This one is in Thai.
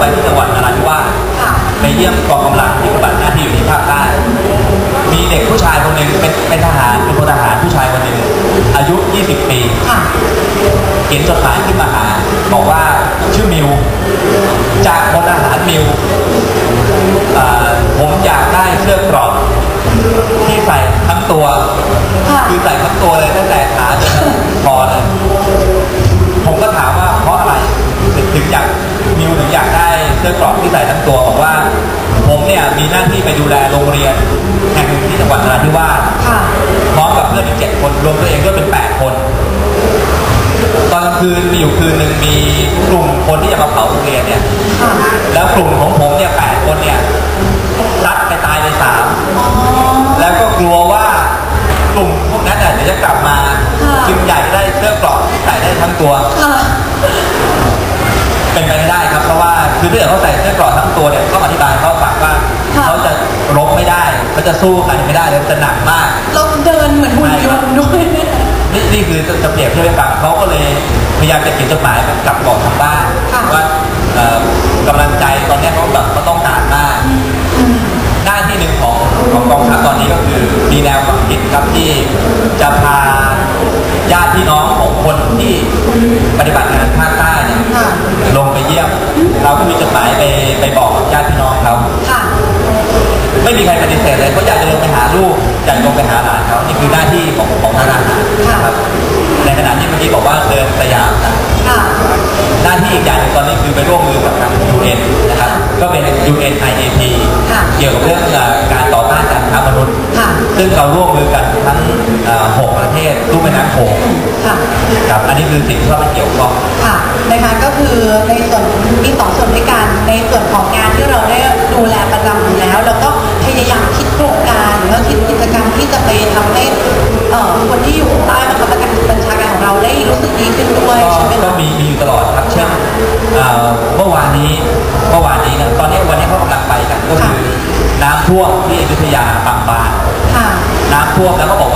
ไปที่จังหวัดนราธิวาสค่ะไปเยี่ยมกองกำลังที่ปฏิบัติหน้าที่อยู่ที่ภาคใต้ มีเด็กผู้ชายคนหนึ่งเป็นเป็นทหารเป็นพลทหารผู้ชายคนหนึ่งอายุ 20 ปีค่ะเขียนจดหมายขึ้นมาหา บอกว่าชื่อมิว จากพลทหารมิวอ่าผมอยากได้เสื้อกรอบที่ใส่ทั้งตัวค่ะคือใส่ทั้งตัวเลย หน้าที่ไปดูแลโรงเรียนแห่งหนึ่งที่จังหวัดนราธิวาสค่ะ พร้อมกับเพื่อนอีกเจ็ดคนรวมตัวเองด้วยเป็นแปดคน ตอนกลางคืนมีอยู่คืนหนึ่งมีกลุ่มคนที่จะมาเผาโรงเรียนเนี่ย ค่ะ แล้วกลุ่มของผมเนี่ยแปดคนเนี่ยรัดไปตายในสามอ๋อ แล้วก็กลัวว่ากลุ่มพวกนั้นน่ะเดี๋ยวจะกลับมาค่ะ จึงอยากจะได้เสื้อกรอกที่ใส่ได้ทั้งตัว ค่ะ เป็นไปไม่ได้ครับเพราะว่าคือถ้าเกิดเขาใส่เสื้อกรอกทั้งตัวเนี่ยต้องอธิบายเขา รบไม่ได้เขาจะสู้ใครไม่ได้เลยมันจะหนักมากเราเดินเหมือนหุ่นยนต์ด้วยนี่นี่คือจะเปรียบเทียบให้ฟังเขาก็เลยพยายามจะเขียนจดหมายกลับบอกทางบ้านค่ะว่าเอ่อกำลังใจตอนเนี้ยเขาแบบเขาต้องการมากหน้าที่หนึ่งของของกองทัพตอนนี้ก็คือมีแนวความคิดครับที่จะพาญาติพี่น้องของคนที่ปฏิบัติงานภาคใต้เนี่ยค่ะลงไปเยี่ยม เราก็มีจดหมายไปไปบอกญาติพี่น้องเขาค่ะ ไม่มีใครปฏิเสธเลยเขาอยากจะลงไปหาลูกอยากลงไปหาหลานเขานี่คือหน้าที่ของของทางทหารค่ะนะครับในขณะที่เมื่อกี้บอกว่าเดินสยามนะค่ะหน้าที่อีกอย่างหนึงตอนนี้คือไปร่วมมือกับทาง UN นะครับ ก็เป็น UNIAP ค่ะเกี่ยวกับเรื่องเอ่อการต่อต้านการค้ามนุษย์ค่ะซึ่งเราร่วมมือกันทั้งเอ่อหกประเทศรูปแม่น้ำโขงค่ะครับอันนี้คือสิ่งที่เราไปเกี่ยวข้องค่ะนะคะก็คือในส่วนมีสองส่วนด้วยกันในส่วนของงานที่เราได้ดูแลประจำอยู่แล้ว แล้วก็ รงการหรือว่าคิดกิจกรรมที่จะไปทำให้เอ่อคนที่อยู่ใต้บังคับบัญชาการของเราได้รู้สึกดีขึ้นด้วยก็ใช่ไหมก็คะมีมีอยู่ตลอดครับเช่นเอ่อเมื่อวานนี้เมื่อวานนี้นะตอนนี้วันนี้เขากำลังไปกันก็คือน้ำท่วมที่อยุธยาบางบานค่ะน้ำท่วมแล้วก็บอก